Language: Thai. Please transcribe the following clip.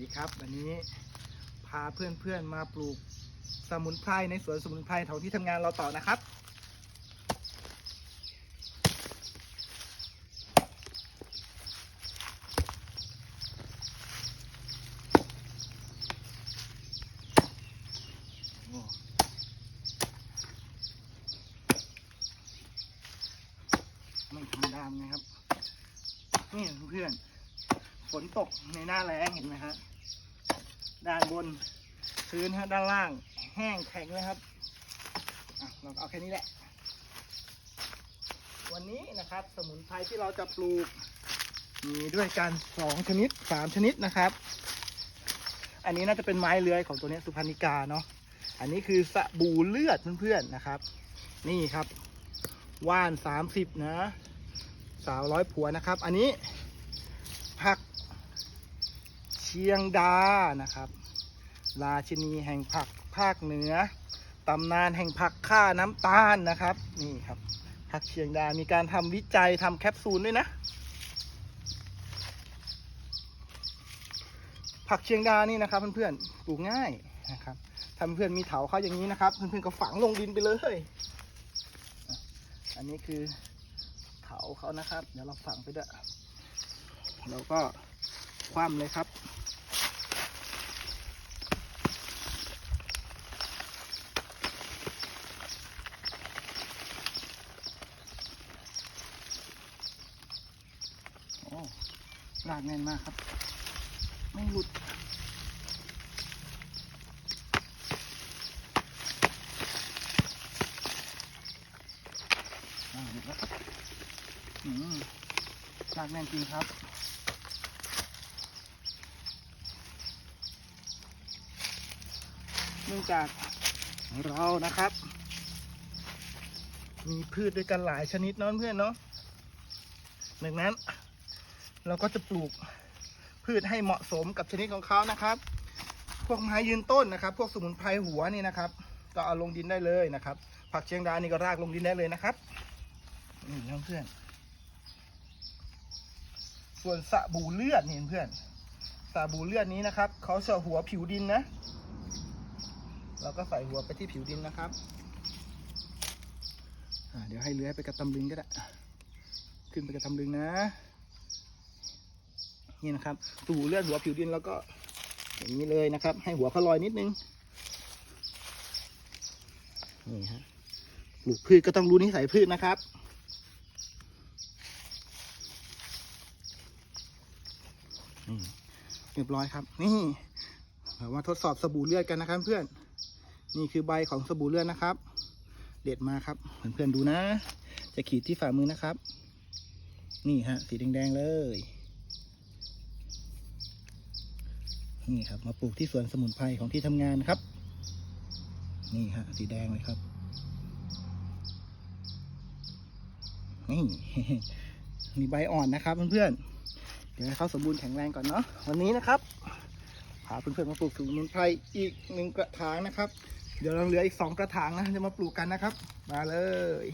ดีครับ วันนี้พาเพื่อนๆมาปลูกสมุนไพรในสวนสมุนไพรแถวที่ทำงานเราต่อนะครับ ไม่ธรรมดาไงครับ นี่เพื่อนๆฝนตกในหน้าแล้งเห็นไหมฮะ ด้านบนพื้นฮะด้านล่างแห้งแข็งเลยครับเราเอาแค่นี้แหละ วันนี้นะครับสมุนไพรที่เราจะปลูก มีด้วยกันสองชนิดสามชนิดนะครับ อันนี้น่าจะเป็นไม้เลื้อยของตัวนี้สุพรรณิกาเนาะอันนี้คือสบู่เลือดเพื่อนๆนะครับ นี่ครับว่านสามสิบนะสาวร้อยผัวนะครับ อันนี้ผัก เชียงดานะครับ ราชินีแห่งผักภาคเหนือตำนานแห่งผักข้าน้ำตาลนะครับ นี่ครับ ผักเชียงดา มีการทำวิจัยทำแคปซูลด้วยนะ ผักเชียงดานี่นะครับเพื่อนๆปลูกง่ายนะครับถ้าเพื่อนมีเถาเขาอย่างนี้นะครับ เพื่อนๆก็ฝังลงดินไปเลย อันนี้คือเถาเขานะครับ เดี๋ยวเราฝังไปด้วยเราก็คว่ำเลยครับ โอ้ ลากแน่นมากครับ ไม่หลุดอ่าเดี๋ยวครับลากแน่นจริงครับเนื่องจากเรานะครับ มีพืชด้วยกันหลายชนิดเนาะเพื่อนเนาะดังนั้น เราก็จะปลูกพืชให้เหมาะสมกับชนิดของเขานะครับ พวกไม้ยืนต้นนะครับ พวกสมุนไพรหัวนี่นะครับ ก็เอาลงดินได้เลยนะครับ ผักเชียงดานี่ก็รากลงดินได้เลยนะครับนี่เพื่อนส่วนสบู่เลือดนี่เพื่อนสบู่เลือดนี้นะครับเขาจะหัวผิวดินนะ เราก็ใส่หัวไปที่ผิวดินนะครับเดี๋ยวให้เลื้อยไปกระตำลึงก็ได้ ขึ้นไปกระตำลึงนะ นี่นะครับสบู่เลือดหัวผิวดินแล้วก็ อย่างนี้เลยนะครับ ให้หัวเขาลอยนิดนึงนี่ฮะปลูกพืชก็ต้องรู้นิสัยพืชนะครับเรียบร้อยครับ นี่มาทดสอบสบู่เลือดกันนะครับ เพื่อน นี่คือใบของสบู่เลือดนะครับ เด็ดมาครับ เพื่อนๆดูนะ จะขีดที่ฝ่ามือนะครับ นี่ฮะ สีแดงๆเลย นี่ครับ มาปลูกที่สวนสมุนไพรของที่ทำงานครับ นี่ฮะสีแดงเลยครับนี่มีใบอ่อนนะครับเพื่อนๆเดี๋ยวให้เขาสมบูรณ์แข็งแรงก่อนเนาะวันนี้นะครับพาเพื่อนๆมาปลูกสมุนไพรอีกหนึ่งกระถางนะครับ เดี๋ยวเราเหลืออีกสองกระถางนะจะมาปลูกกันนะครับ มาเลย